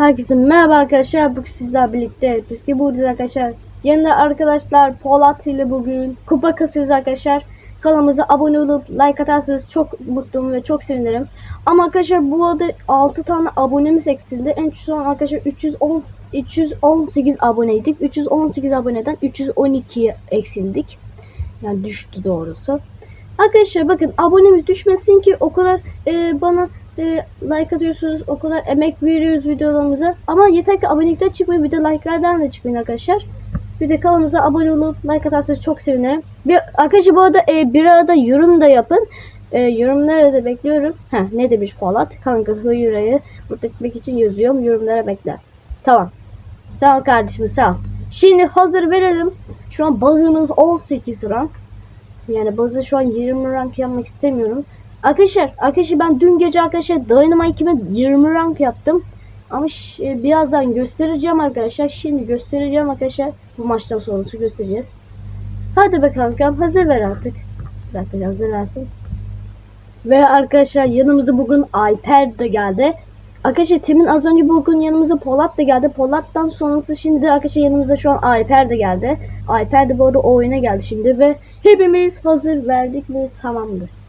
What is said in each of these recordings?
Herkese merhaba arkadaşlar. Bugün sizlerle birlikte Piski buradayız arkadaşlar. Yanında arkadaşlar Polat ile bugün kupa kasıyoruz arkadaşlar. Kanalımıza abone olup like atarsanız çok mutluyum ve çok sevinirim. Ama arkadaşlar bu arada 6 tane abonemiz eksildi. En son arkadaşlar 310 318 aboneydik. 318 aboneden 312'ye eksildik. Yani düştü doğrusu. Arkadaşlar bakın abonemiz düşmesin ki o kadar e, bana e, like atıyorsunuz o kadar emek veriyoruz videolarımıza ama yeter ki abonelikten çıkmayın bir de like'lardan da çıkmayın arkadaşlar. Bir de kanalımıza abone olup like atarsanız çok sevinirim. Bir, arkadaşlar bu arada e, bir arada yorum da yapın. E, yorumlara da bekliyorum. Ha ne demiş Polat? Kanka hıyırayı burada gitmek için yazıyorum. Yorumlara bekler. Tamam. Ol kardeşim sağ ol. Şimdi hazır verelim. Şu an bazımız 18 rank. Yani bazı şu an 20 rank yapmak istemiyorum. Arkadaşlar, arkadaşlar ben dün gece arkadaşlar Dynamite 2'me 20 rank yaptım. Ama e, birazdan göstereceğim arkadaşlar. Şimdi göstereceğim arkadaşlar. Bu maçtan sonrası göstereceğiz. Hadi bakalım kankam hazır ver artık. Dakika hazır versin. Ve arkadaşlar yanımıza bugün Alper de geldi. Arkadaşlar Tim'in az önce bugün yanımıza Polat da geldi. Polat'tan sonrası şimdi arkadaşlar yanımıza şu an Alper de geldi. Alper de bu arada oyuna geldi şimdi ve hepimiz hazır verdik mi tamamdır.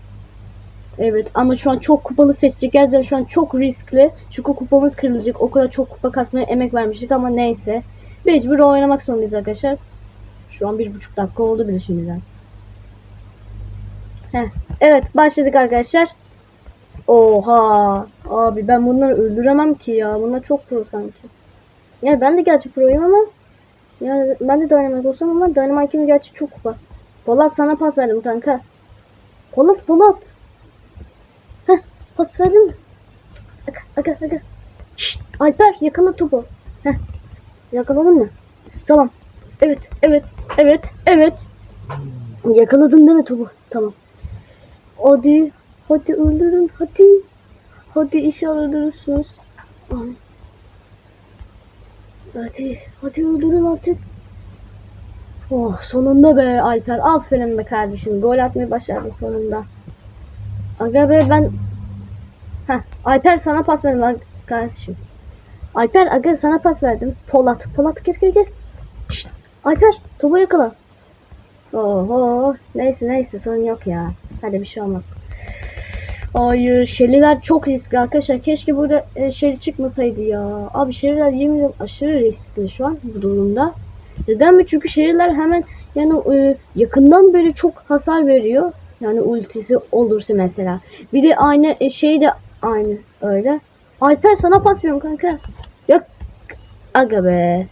Evet ama şu an çok kupalı seçecek. Gerçekten şu an çok riskli. Çünkü kupamız kırılacak. O kadar çok kupa kasmaya emek vermiştik ama neyse. Mecbur oynamak zorundayız arkadaşlar. Şu an bir buçuk dakika oldu bile şimdiden. Heh. Evet başladık arkadaşlar. Oha. Abi ben bunları öldüremem ki ya. Bunlar çok pro sanki. Yani ben de gerçi proyum ama yani ben de Dynamite olsam ama Dynamite'in gerçi çok kupa. Polat sana pas verdim kanka. Polat Polat. Pas verdin mi? Aga aga aga. Şşt, Alper yakala topu. Heh yakaladın mı? Tamam. Evet evet evet evet. Yakaladın değil mi topu? Tamam. Hadi hadi öldürün hadi. Hadi inşallah öldürürsünüz. Hadi, hadi öldürün artık. Oh sonunda be Alper. Aferin be kardeşim. Gol atmayı başardın sonunda. Aga be ben... Heh, Alper sana pas verdim kardeşim. Alper aga sana pas verdim. Polat. Polat gel gel gel. Şşt, Alper topu yakala. Oho. Neyse neyse sorun yok ya. Hadi bir şey olmaz. Hayır şeliler çok riskli arkadaşlar. Keşke burada e, şeli çıkmasaydı ya. Abi şeriler yemin aşırı riskli şu an bu durumda. Neden mi? Çünkü şeriler hemen yani e, yakından böyle çok hasar veriyor. Yani ultisi olursa mesela. Bir de aynı e, şey de aynı öyle. Alper sana pas veriyorum kanka. Yok. Aga be.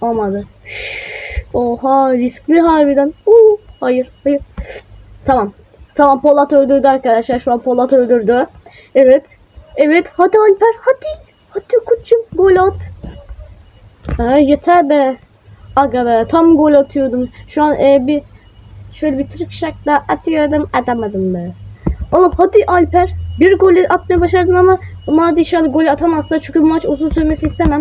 Olmadı. Oha riskli harbiden. Uh, hayır hayır. Tamam. Tamam Polat öldürdü arkadaşlar. Şu an Polat öldürdü. Evet. Evet. Hadi Alper hadi. Hadi koçum gol at. Ha, yeter be. Aga be tam gol atıyordum. Şu an e, bir şöyle bir tırık şakla atıyordum atamadım be. Oğlum hadi Alper. Bir gol atmayı başardın ama umarım inşallah gol atamazlar. Çünkü maç uzun sürmesi istemem.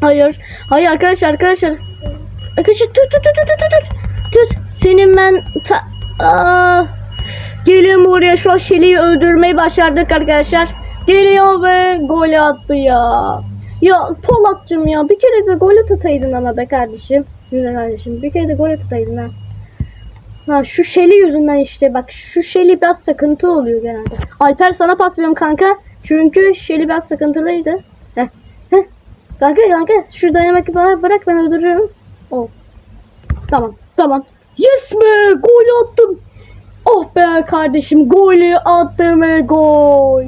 Hayır. Hayır arkadaşlar arkadaşlar. Arkadaşlar tut tut tut tut tut tut. Tut. Senin ben ta... Aa. Geliyorum buraya şu an Şeli'yi öldürmeyi başardık arkadaşlar. Geliyor ve gol attı ya. Ya Polat'cım ya bir kere de gol ataydın ama be kardeşim. Güzel kardeşim bir kere de gol ataydın ha. Ha şu Şeli yüzünden işte bak şu Şeli biraz sıkıntı oluyor genelde. Alper sana pas veriyorum kanka. Çünkü Şeli biraz sıkıntılıydı. Heh. Heh. Kanka kanka şu dynamite bana bırak ben öldürürüm. Oh. Tamam tamam. Yes be gol attım. Oh be kardeşim golü attım ve gol.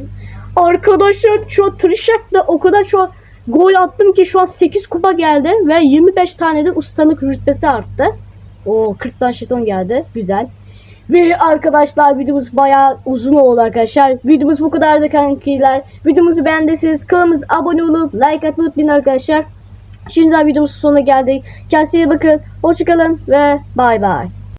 Arkadaşlar şu an Trişak'la o kadar an gol attım ki şu an 8 kupa geldi ve 25 tane de ustalık rütbesi arttı. O 40 tane şeton geldi. Güzel. Ve arkadaşlar videomuz bayağı uzun oldu arkadaşlar. Videomuz bu kadardı kankiler. Videomuzu beğendiyseniz kanalımıza abone olup like atmayı unutmayın arkadaşlar. Şimdiden videomuzun sonuna geldik. Kendinize iyi bakın. Hoşçakalın ve bay bay.